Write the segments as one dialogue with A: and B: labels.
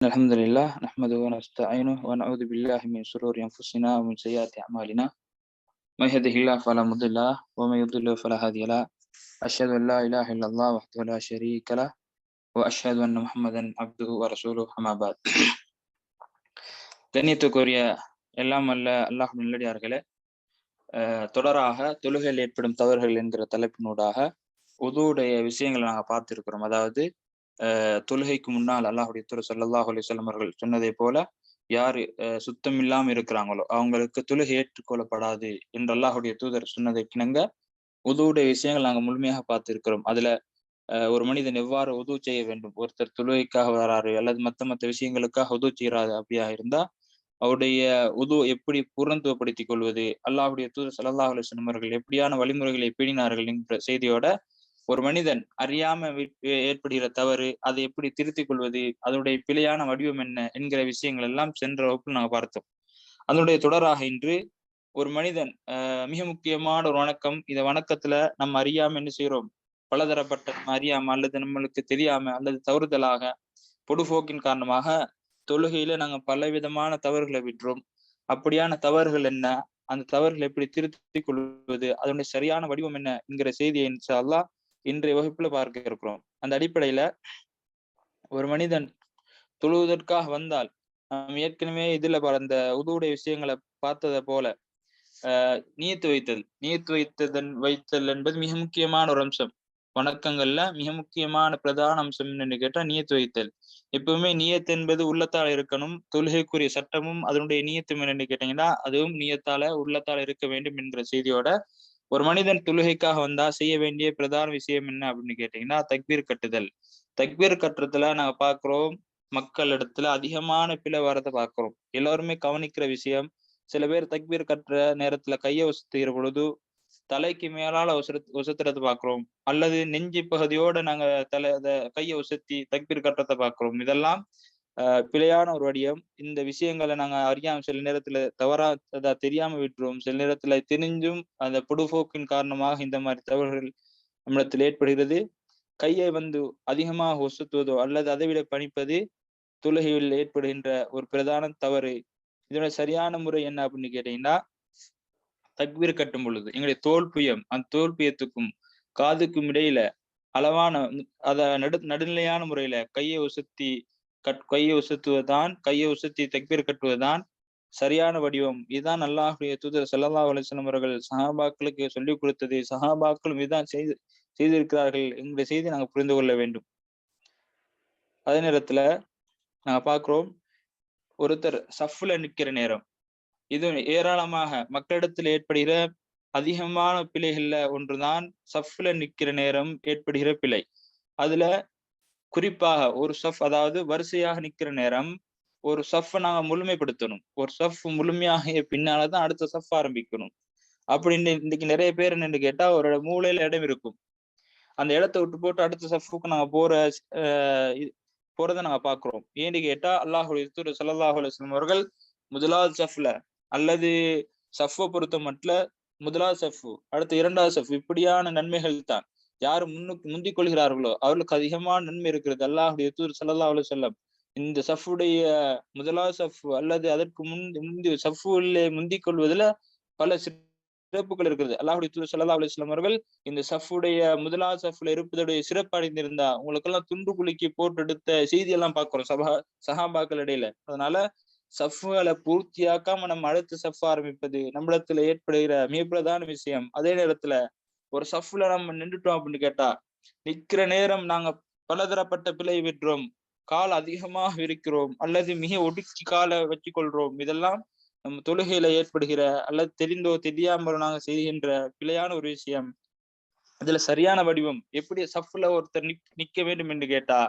A: الحمد لله نحمده ونستعينه ونعوذ بالله من شرور أنفسنا ومن سيئات أعمالنا من يهده الله فلا مضل له ومن يضلل فلا هادي له أشهد أن لا إله إلا الله وحده لا شريك له وأشهد أن محمدا عبده ورسوله أما بعد கண்ணியத்துக்குரிய எல்லாம் அல்ல அல்லாஹ் நல்லடியார்களே தொடராக தொழுகையில் ஏற்படும் தவறுகள் என்கிற தலைப்பினூடாக உதுவுடைய விஷயங்களை நாங்கள் பார்த்துருக்கிறோம் அதாவது தொழுகைக்கு முன்னால் அல்லாஹுடைய துறை சல்லாஹ் அலிசல்லம் அவர்கள் சொன்னதை போல யாரு சுத்தம் இல்லாமல் இருக்கிறாங்களோ அவங்களுக்கு தொழுகை ஏற்றுக்கொள்ளப்படாது என்று அல்லாஹுடைய தூதர் சொன்னதை கிணங்க உதவுடைய விஷயங்கள் நாங்கள் முழுமையாக பார்த்திருக்கிறோம். அதுல ஒரு மனிதன் எவ்வாறு உதவு செய்ய வேண்டும்? ஒருத்தர் தொழுகைக்காக வராரு அல்லது மத்த மத்த விஷயங்களுக்காக உதவு செய்யறாரு அப்படியா இருந்தா அவருடைய உது எப்படி பூர்ணத்துவப்படுத்திக் கொள்வது? அல்லாஹுடைய தூதர் சல்லாஹ் அலிஸ்லம் அவர்கள் எப்படியான வழிமுறைகளை பேணினார்கள் என்ற செய்தியோட ஒரு மனிதன் அறியாம ஏற்படுகிற தவறு அதை எப்படி திருத்திக் கொள்வது அதனுடைய பிழையான வடிவம் என்ன என்கிற விஷயங்கள் எல்லாம் சென்ற வகுப்பில் நாங்கள் பார்த்தோம். அதனுடைய தொடராக இன்று ஒரு மனிதன் மிக முக்கியமான ஒரு வணக்கம். இந்த வணக்கத்துல நம்ம அறியாம என்ன செய்யறோம் பலதரப்பட்ட அறியாம அல்லது நம்மளுக்கு தெரியாம அல்லது தவறுதலாக பொடுபோக்கின் காரணமாக தொழுகையில நாங்க பல விதமான தவறுகளை விட்டுறோம். அப்படியான தவறுகள் என்ன? அந்த தவறுகளை எப்படி திருத்திக் கொள்வது? அதனுடைய சரியான வடிவம் என்ன என்கிற செய்தியை இன்ஷா இன்றைய வகுப்புல பார்க்க இருக்கிறோம். அந்த அடிப்படையில ஒரு மனிதன் தொழுவதற்காக வந்தால் நாம் ஏற்கனவே இதுல அந்த உதவுடைய விஷயங்களை பார்த்ததை போல ஆஹ் நீயத்து வைத்தல் நீத்து வைத்ததன் வைத்தல் என்பது மிக முக்கியமான ஒரு அம்சம். வணக்கங்கள்ல மிக முக்கியமான பிரதான அம்சம் என்னன்னு கேட்டா நீயத்து வைத்தல். எப்பவுமே நீயத்து என்பது உள்ளத்தால் இருக்கணும் தொழுகைக்குரிய சட்டமும் அதனுடைய நீயத்தும் என்னன்னு கேட்டீங்கன்னா அதுவும் நீயத்தால உள்ளத்தால் இருக்க வேண்டும் என்கிற செய்தியோட ஒரு மனிதன் தொழுகைக்காக வந்தா செய்ய வேண்டிய பிரதான விஷயம் என்ன அப்படின்னு கேட்டீங்கன்னா தக்பீர் கட்டுதல். தக்பீர் கட்டுறதுல நாங்க பாக்குறோம் மக்கள் இடத்துல அதிகமான பிழை வரதை பாக்குறோம். எல்லாருமே கவனிக்கிற விஷயம் சில பேர் தக்பீர் கட்டுற நேரத்துல கையை வசுத்துகிற பொழுது தலைக்கு மேலால ஒசர ஒசத்துறதை பாக்குறோம். அல்லது நெஞ்சு பகுதியோட நாங்க தலை கையை உசத்தி தக்பீர் கட்டுறதை பாக்குறோம். இதெல்லாம் பிழையான ஒரு வடிவம். இந்த விஷயங்களை நாங்க அறியாம சில நேரத்துல தவறா அதை தெரியாம விட்டுருவோம். சில நேரத்துல தெரிஞ்சும் அந்த பொடுபோக்கின் காரணமாக இந்த மாதிரி தவறுகள் நம்மிடத்தில் ஏற்படுகிறது. கையை வந்து அதிகமாக ஒசுத்துவதோ அல்லது அதை விட பணிப்பது துலகையில் ஏற்படுகின்ற ஒரு பிரதான தவறு. இதோட சரியான முறை என்ன அப்படின்னு கேட்டீங்கன்னா தக்வீர் கட்டும் பொழுது எங்களுடைய தோல்பியம் அந்த தோல்பியத்துக்கும் காதுக்கும் இடையில அளவான அத நடு நடுநிலையான முறையில கையை உசத்தி கட் கையை உசத்துவதுதான் கையை உசத்தி தக்பீர் கட்டுவதுதான் சரியான வடிவம். இதுதான் அல்லாஹுடைய தூதர் சல்லா அலிஸ்லம் அவர்கள் சஹாபாக்களுக்கு சொல்லிக் கொடுத்தது. சஹாபாக்களும் இதுதான் செய்து செய்திருக்கிறார்கள் என்ற செய்தி நாங்க புரிந்து கொள்ள வேண்டும். அதே நேரத்துல நாங்க பாக்குறோம் ஒருத்தர் சஃப்ல நிக்கிற நேரம். இது ஏராளமாக மக்களிடத்தில் ஏற்படுகிற அதிகமான பிழைகள்ல ஒன்றுதான் சஃப்ல நிக்கிற நேரம் ஏற்படுகிற பிழை. அதுல குறிப்பாக ஒரு சஃப் அதாவது வரிசையாக நிக்கிற நேரம் ஒரு சஃப்பை நாங்க முழுமைப்படுத்தணும். ஒரு சஃப் முழுமையாக பின்னாலதான் அடுத்த சஃப் ஆரம்பிக்கணும். அப்படின்னு இன்னைக்கு நிறைய பேர் நின்று கேட்டா ஒரு மூளையில இடம் இருக்கும். அந்த இடத்த விட்டு போட்டு அடுத்த சஃப்புக்கு நாங்க போற போறதை நாங்க பாக்குறோம். ஏன்னு கேட்டா அல்லாஹுடைய தூர் சல்லாஹூ அலுவலம் அவர்கள் முதலாவது சஃப்ல அல்லது சஃப்பை பொறுத்த மட்டும் முதலாவது சஃப் அடுத்த இரண்டாவது சஃப் இப்படியான நன்மைகள் தான். யாரு முன்னுக்கு முந்திக் கொள்கிறார்களோ அவர்களுக்கு அதிகமான நன்மை இருக்கிறது. அல்லாஹுடைய தூர் சல்லா அலு செல்லம் இந்த சஃபுடைய முதலாவது சஃப் அல்லது அதற்கு முன் முந்தி சஃபுல்லே முந்திக் கொள்வதில் பல சிறப்புகள் இருக்கிறது. அல்லாஹுடைய தூர் சல்லா அலுவலம் அவர்கள் இந்த சஃபுடைய முதலாவது சஃப்ல இருப்பதுடைய சிறப்பு அடைந்திருந்தா உங்களுக்கு எல்லாம் துண்டு குலுக்கி போட்டு எடுத்த செய்தியெல்லாம் பார்க்கிறோம் சபா சஹாபாக்கள் இடையில. அதனால சஃப்களை பூர்த்தியாக்காம நம்ம அடுத்து சஃப் ஆரம்பிப்பது நம்மிடத்துல ஏற்படுகிற மிக பிரதான விஷயம். அதே நேரத்துல ஒரு சஃப்ல நம்ம நின்றுட்டோம் அப்படின்னு கேட்டா நிக்கிற நேரம் நாங்க பலதரப்பட்ட பிழை விட்டுறோம் கால் அதிகமாக விரிக்கிறோம். அல்லது மிக ஒடுக்கி காலை வச்சு கொள்றோம் இதெல்லாம் நம்ம தொழுகையில ஏற்படுகிற அல்லது தெரிந்தோ தெரியாமலோ நாங்க செய்கின்ற பிழையான ஒரு விஷயம். அதுல சரியான வடிவம். எப்படி சஃப்ல ஒருத்தர் நிக்க வேண்டும் என்று கேட்டா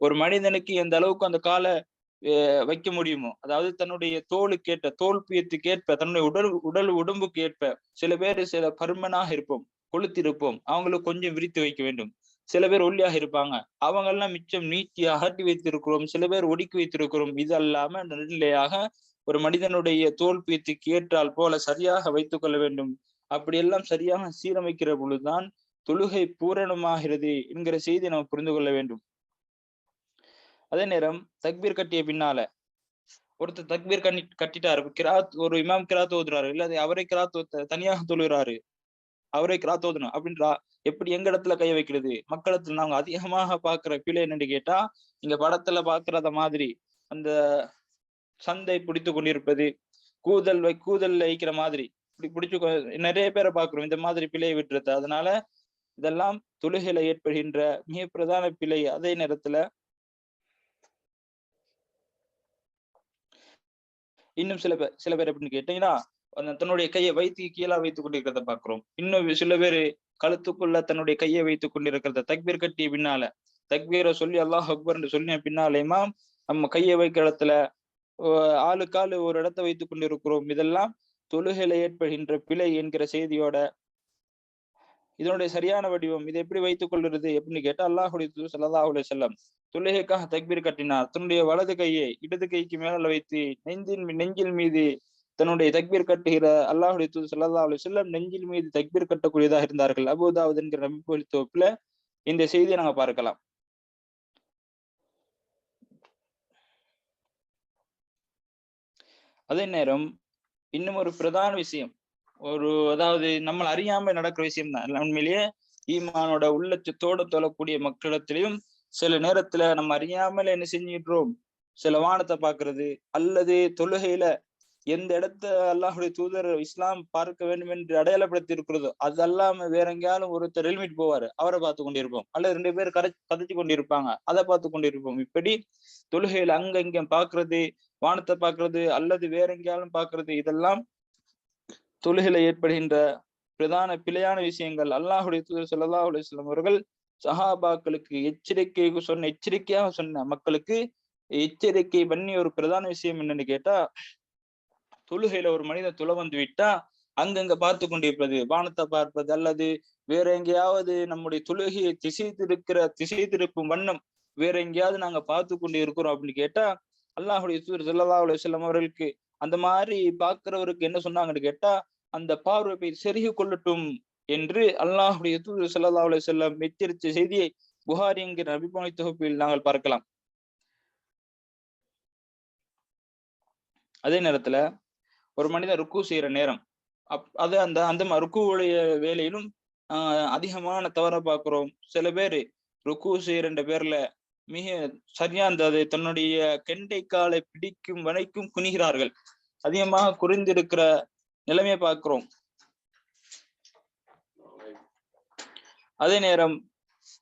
A: ஒரு மனிதனுக்கு எந்த அளவுக்கு அந்த காலை வைக்க முடியுமோ அதாவது தன்னுடைய தோலுக்கேற்ற தோல் பியத்துக்கேற்ப தன்னுடைய உடல் உடல் உடம்புக்கு ஏற்ப சில பேர் சில பருமனாக இருப்போம். கொளுத்திருப்போம். அவங்களுக்கு கொஞ்சம் விரித்து வைக்க வேண்டும். சில பேர் ஒல்லியாக இருப்பாங்க. அவங்க எல்லாம் மிச்சம் நீட்டி அகட்டி வைத்திருக்கிறோம். சில பேர் ஒடுக்கி வைத்திருக்கிறோம். இது அல்லாம நடுநிலையாக ஒரு மனிதனுடைய தோல் பீத்துக்கு ஏற்றால் போல சரியாக வைத்துக் கொள்ள வேண்டும். அப்படியெல்லாம் சரியாக சீரமைக்கிற பொழுதுதான் தொழுகை பூரணமாகிறது என்கிற செய்தி நம்ம புரிந்து கொள்ள வேண்டும். அதே நேரம் தக்பீர் கட்டிய பின்னால ஒருத்தர் தக்பீர் கண்ணி கட்டிட்டாரு. கிராத் ஒரு இமாம் கிராத் ஓதுறாரு. இல்லாத அவரை கிராத் தனியாக தொழுகிறாரு. அவரே கிராத்தோதனம் அப்படின்றா. எப்படி எங்க இடத்துல கைய வைக்கிறது? மக்களத்துல நாங்க அதிகமாக பாக்குற பிழை என்னன்னு கேட்டா இங்க படத்துல பாக்குறத மாதிரி அந்த சந்தை பிடித்து கொண்டிருப்பது கூதல் வை கூதல் வைக்கிற மாதிரி. இப்படி பிடிச்சு நிறைய பேரை பாக்குறோம் இந்த மாதிரி பிழையை விட்டுறது அதனால இதெல்லாம் தொழுகையில ஏற்படுகின்ற மிக பிரதான பிழை அதே நேரத்துல இன்னும் சில பேர் சில பேர் எப்படின்னு கேட்டீங்கன்னா தன்னுடைய கையை வைத்து கீழா வைத்துக் கொண்டிருக்கிறத பாக்குறோம் இன்னும் சில பேர் கழுத்துக்குள்ள தன்னுடைய கையை வைத்துக் கொண்டிருக்கிறத தக்பீர் கட்டிய பின்னால தக்பீரை சொல்லி அல்லாஹ் அக்பர் சொன்ன பின்னாலேயுமா நம்ம கையை வைக்கிற இடத்துல ஆளு ஒரு இடத்த வைத்துக் கொண்டிருக்கிறோம். இதெல்லாம் தொழுகையில ஏற்படுகின்ற பிழை என்கிற செய்தியோட இதனுடைய சரியான வடிவம் இதை எப்படி வைத்துக் கொள்வது எப்படின்னு கேட்டா அல்லாஹுடைய சல்லாஹுடைய செல்லம் தொழுகைக்காக தக்பீர் கட்டினார். தன்னுடைய வலது கையை இடது கைக்கு மேல வைத்து நெஞ்சின் நெஞ்சில் மீது தன்னுடைய தக்பீர் கட்டுகிற அல்லாஹுடைய தூது சல்லா அலி செல்லம் நெஞ்சில் மீது தக்பீர் கட்டக்கூடியதாக இருந்தார்கள். அபுதாவது என்கிற நம்பிக்கை தொகுப்புல இந்த செய்தியை நாங்க பார்க்கலாம். அதே நேரம் இன்னும் ஒரு பிரதான விஷயம். ஒரு அதாவது நம்ம அறியாம நடக்கிற விஷயம் தான். உண்மையிலேயே ஈமானோட உள்ளச்சத்தோட தொழக்கூடிய மக்களிடத்திலையும் சில நேரத்துல நம்ம அறியாமல் என்ன செஞ்சிடுறோம்? சில வானத்தை பாக்குறது அல்லது தொழுகையில எந்த இடத்த அல்லாஹுடைய தூதர் இஸ்லாம் பார்க்க வேண்டும் என்று அடையாளப்படுத்தி இருக்கிறதோ அது அல்லாம வேற எங்கேயாலும் ஒருத்தர் ஹெல்மெட் போவாரு அவரை பார்த்து கொண்டிருப்போம். அல்லது ரெண்டு பேர் கதை கதைச்சு கொண்டிருப்பாங்க அதை பார்த்து கொண்டிருப்போம். இப்படி தொழுகையில அங்க இங்க பாக்குறது வானத்தை பாக்குறது அல்லது வேற எங்கேயாலும் பாக்குறது இதெல்லாம் தொழுகையில ஏற்படுகின்ற பிரதான பிழையான விஷயங்கள். அல்லாஹுடைய தூதர் சல்லா அலுவலம் அவர்கள் சஹாபாக்களுக்கு எச்சரிக்கை சொன்ன எச்சரிக்கையாக சொன்ன மக்களுக்கு எச்சரிக்கை பண்ணி ஒரு பிரதான விஷயம் என்னன்னு கேட்டா தொழுகையில ஒரு மனிதன் துளை வந்து விட்டா அங்கங்க பார்த்து கொண்டிருப்பது வானத்தை பார்ப்பது அல்லது வேற எங்கேயாவது நம்முடைய தொழுகையை திசை திருக்கிற திசை திருப்பும் வண்ணம் வேற எங்கேயாவது நாங்க பார்த்து கொண்டு இருக்கிறோம் அப்படின்னு கேட்டா அல்லாஹுடைய தூர் சல்லா அலுவலம் அவர்களுக்கு அந்த மாதிரி பாக்குறவருக்கு என்ன சொன்னாங்கன்னு கேட்டா அந்த பார்வை செருகி கொள்ளட்டும் என்று அல்லாஹுடைய தூர் சல்லா அலி செல்லம் எச்சரித்த செய்தியை புகாரி என்கிற அபிமானி தொகுப்பில் நாங்கள் பார்க்கலாம். அதே நேரத்துல ஒரு மனிதன் ருக்கு செய்யற நேரம். அப் அது அந்த அந்த ருக்குவுடைய வேலையிலும் ஆஹ் அதிகமான தவற பார்க்கிறோம் சில பேர் ருக்கு செய்யற பேர்ல மிக சரியா அந்த தன்னுடைய கெண்டை காலை பிடிக்கும் வரைக்கும் குனிகிறார்கள். அதிகமாக குறைந்திருக்கிற நிலைமையை பார்க்கிறோம் அதே நேரம்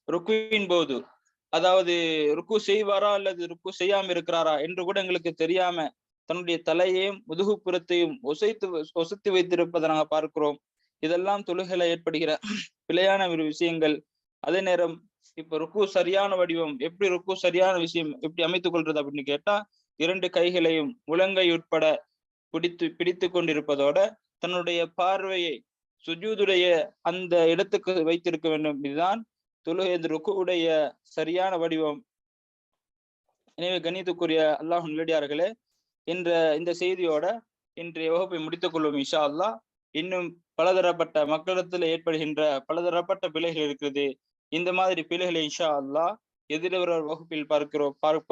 A: ருக்குவின் போது அதாவது ருக்கு செய்வாரா அல்லது ருக்கு செய்யாம இருக்கிறாரா என்று கூட எங்களுக்கு தெரியாம தன்னுடைய தலையையும் முதுகுப்புறத்தையும் ஒசைத்து ஒசைத்து வைத்திருப்பதை நாங்க பார்க்கிறோம். இதெல்லாம் தொழுகையில ஏற்படுகிற பிழையான ஒரு விஷயங்கள். அதே நேரம் இப்ப ருக்கு சரியான வடிவம் எப்படி ருக்கு சரியான விஷயம் எப்படி அமைத்துக் கொள்றது அப்படின்னு கேட்டா இரண்டு கைகளையும் முழங்கை உட்பட பிடித்து பிடித்து கொண்டிருப்பதோட தன்னுடைய பார்வையை சுஜூதுடைய அந்த இடத்துக்கு வைத்திருக்க வேண்டும். இதுதான் தொழுகை ருக்குடைய சரியான வடிவம். எனவே கணித்துக்குரிய அல்லாஹ் நல்லடியார்களே என்ற இந்த செய்தியோட இன்றைய வகுப்பை முடித்துக் கொள்வோம் இஷா அல்லா இன்னும் பலதரப்பட்ட மக்களிடத்துல ஏற்படுகின்ற பலதரப்பட்ட பிழைகள் இருக்கிறது இந்த மாதிரி பிழைகளை இஷா அல்லா எதிர்வர வகுப்பில் பார்க்கிறோம் பார்ப்போம்.